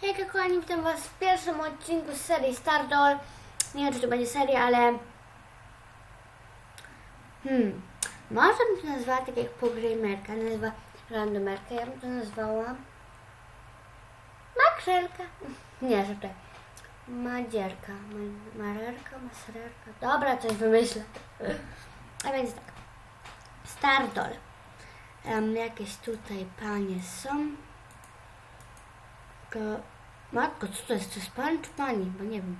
Hejka kochani, witam was w pierwszym odcinku z serii Stardoll. Nie wiem, czy to będzie seria, ale... Hmm, może bym to nazwała tak jak pogrymerka, nazywa randomerka. Ja bym to nazwała... Makrzelka. Nie, żartuję. Madzierka. Ma- Marerka, masererka. Dobra, coś wymyślę. A więc tak. Stardoll. Um, jakieś tutaj panie są. Matko, co to jest? To jest pan czy pani? Bo nie wiem.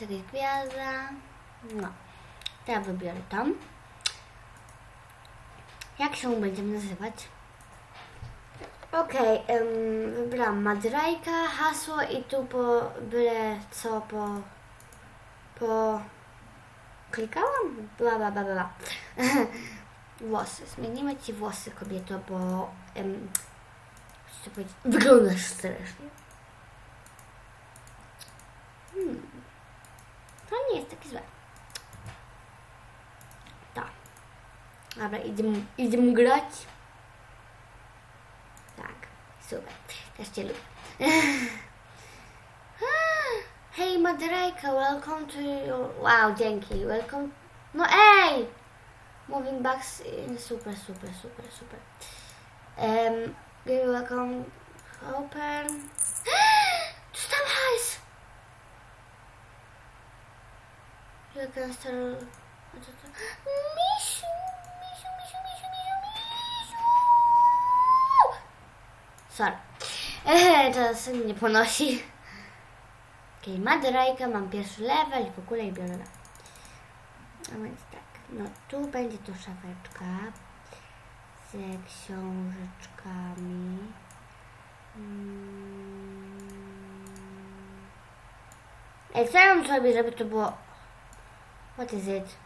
Jest jakaś gwiazda. No. To ja wybiorę tam. Jak się będziemy nazywać? Okej, em, wybrałam Madrajka, hasło i tu po byle co po po klikałam? Bla bla bla bla. włosy. Zmienimy ci włosy kobieto, bo em, chcę powiedzieć, wyglądasz strasznie. Hmm. To nie jest takie złe. Tak. Dobra, idziemy, idziemy grać. Tak, super. Też Cię lubię. Hej, Madrajka, welcome to your... Wow, dzięki, welcome... No ej! Moving backs, in- super, super, super, super. Um, you're welcome, open... Dostałem hajs! You can start... Misiu, misiu, misiu, misiu, misiu, misiu! Sorry. Ehe, Teraz mnie ponosi. Okej, okay, Madrajka, mam pierwszy level i w ogóle i biorę. A więc tak, no tu będzie to szafeczka ze książeczkami. Mm. Ej, co ja mam zrobić, żeby to było... What is it?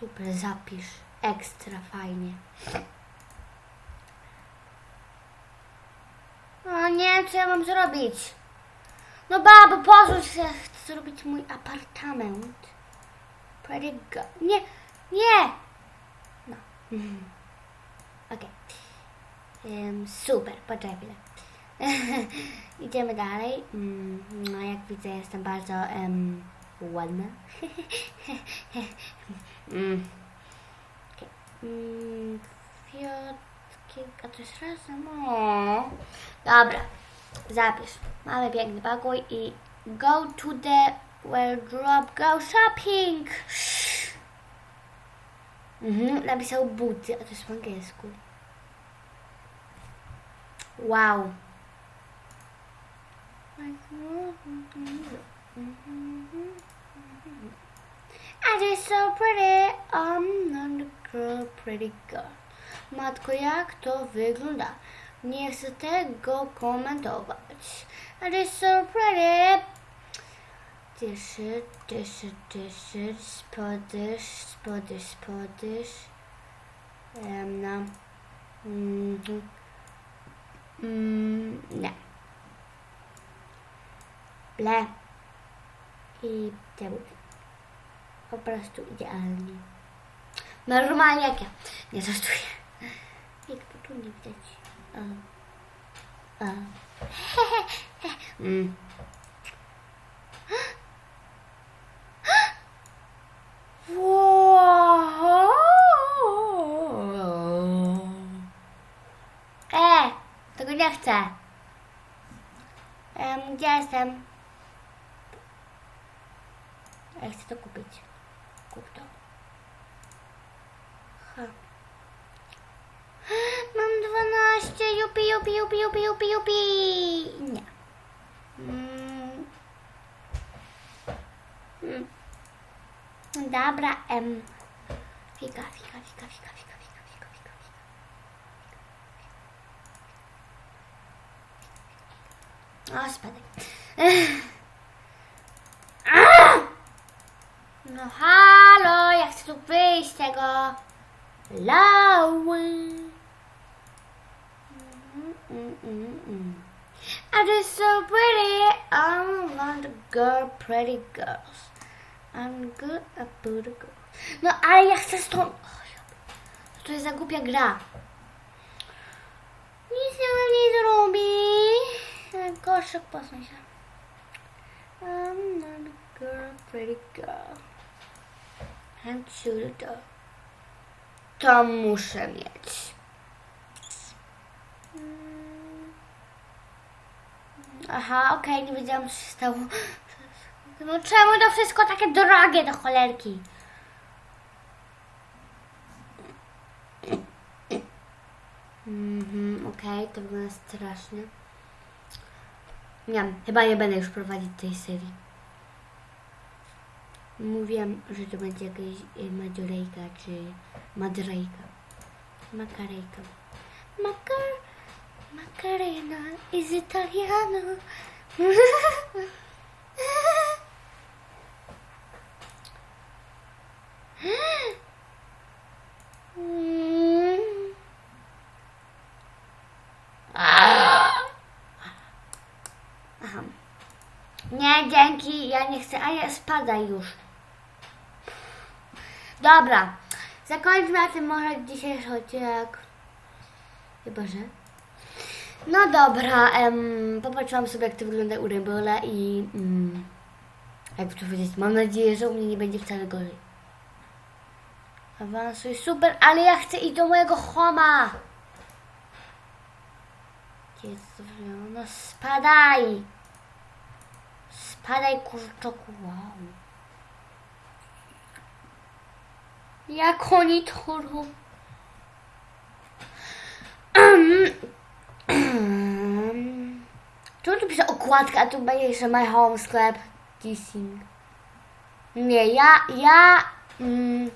Super, zapisz. Ekstra fajnie. O nie, co ja mam zrobić? No babo, pozwól się, chcę zrobić mój apartament. Pretty go... Nie, nie! No. Okej. Em, super, poczekaj chwilę. Idziemy dalej. Mm, No, jak widzę, jestem bardzo em, ładna. mm. Okej. Mm, a to jest razem. O. Dobra, zapisz. Mamy piękny pokój i go to the wardrobe, go shopping. Mhm, napisał buty, a to jest po angielsku. Wow. And it's so pretty, I'm not a girl, pretty girl. Matko, jak to wygląda? Nie chcę tego komentować. And it's so pretty. T-shirt, t-shirt, t-shirt, spodysz, spodysz, spodysz. Um, no. Mhm. Mm, nie. Ble. I te buty. Po prostu idealnie. Normalnie jak ja. Nie żartuję. To tu nie widać. O. mm. Wow. E, tego nie chcę. Em, gdzie jestem? Ja chcę to kupić. Kup to. Ha. Mam 12. Jupi, jupi, jupi, jupi, jupi, jupi. Nie. Mm. Mm. Dobra, em. Fika, fika, fika, fika, fika, O, spadaj. No halo, ja chcę tu wyjść z tego. Lały. And it's so pretty. I'm not a girl, pretty girls. I'm good about a girl. No ale ja chcę stąd. To jest za głupia gra. Nic nie nie Tylko Proszę, posuń się. I'm not a girl, pretty girl. And to the. To muszę mieć. Aha, okej, nie wiedziałam co się stało. No czemu to wszystko takie drogie do cholerki? Mhm, okej, to wygląda strasznie. Nie, chyba nie będę już prowadzić tej serii. Mówiłam, że to będzie jakaś y, Madzurejka czy Madrejka. Makarejka. Makar... Macarena is italiano. Mm. Aha. Dzięki, ja nie chcę, a ja spadaj już. Dobra, zakończmy na tym może dzisiejszy odcinek. Chyba, że. No dobra, em, popatrzyłam sobie jak to wygląda u Rebola i mm, jak to powiedzieć, mam nadzieję, że u mnie nie będzie wcale gorzej. Awansuj, super, ale ja chcę iść do mojego homa. Wzięło? No spadaj. Spadaj kurczoku, wow. Jak oni to robią? Czemu tu pisze okładka, a tu będzie, że my home sklep dissing. Nie, ja, ja... Mm,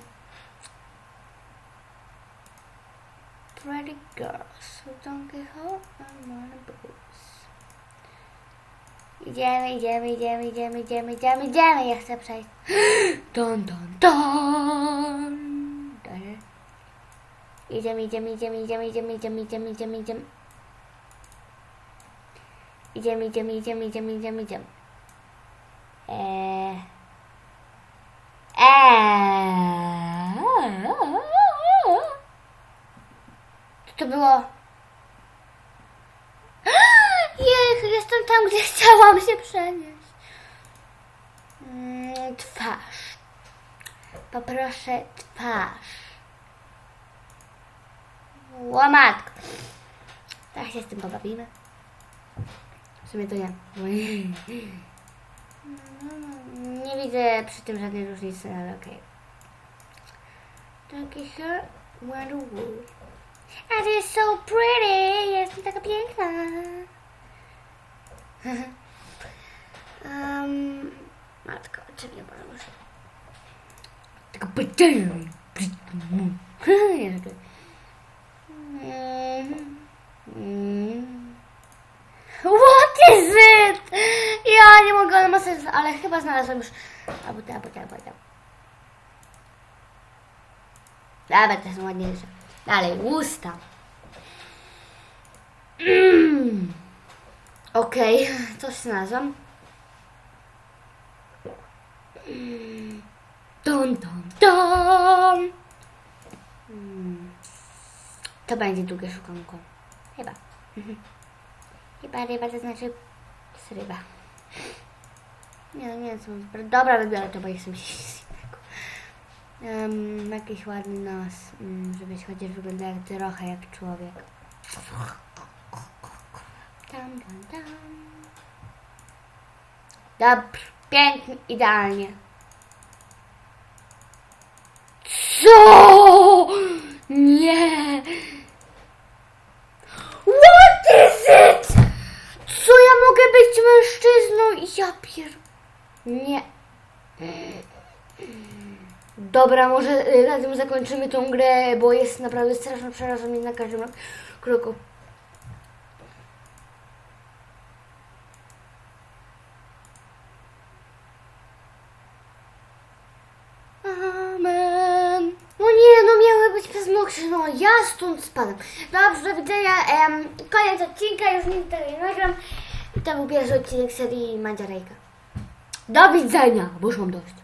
pretty girls who don't get home and wanna. Idziemy, idziemy, idziemy, idziemy, idziemy, idziemy, idziemy. Ja chcę przejść. Don, don, don. Idziemy, idziemy, idziemy, idziemy, idziemy, idziemy, idziemy, idziemy, idziemy. Idziemy, idziemy, idziemy, idziemy, idziemy, idziemy. Eee. Eee. Co to było? Jestem tam, gdzie chciałam się przenieść. Mm, Twarz. Poproszę twarz. Łamatko. Tak się z tym pobawimy. W sumie to nie. Nie widzę przy tym żadnej różnicy, ale okej. Taki her Wonder. And it's so pretty. Jestem taka piękna. Um, matko, czy nie pomóż? Taka pytanie. Nie, żartuję. Mm, mm. What is it? Ja nie mogę, ale ma sens, ale chyba znalazłam już. Albo te, albo te, albo te. Dobra, te są ładniejsze. Dalej, usta. Mm. Okej, coś znalazłam. Mm. Dun, dun, dun. Mm. To będzie długie szukanko. Chyba. Chyba ryba to znaczy z ryba. Nie, nie wiem co mam wybrać. Dobra, wybiorę to, bo jestem. Um, jakiś ładny nos, um, żebyś chociaż wyglądał trochę jak człowiek. Tam, tam, tam. Dobrze, pięknie, idealnie. Co? Nie. What is it? Co ja mogę być mężczyzną? Ja pier... Nie. Dobra, może y, na tym zakończymy tą grę, bo jest naprawdę strasznie przeraża mnie na każdym kroku. Amen. No nie, no miały być paznokcie, no ja stąd spadam. Dobrze, do widzenia. Em, koniec odcinka, już nigdy tego nie nagram. To był pierwszy odcinek serii Mandziarejka. Do widzenia, bo już mam dość.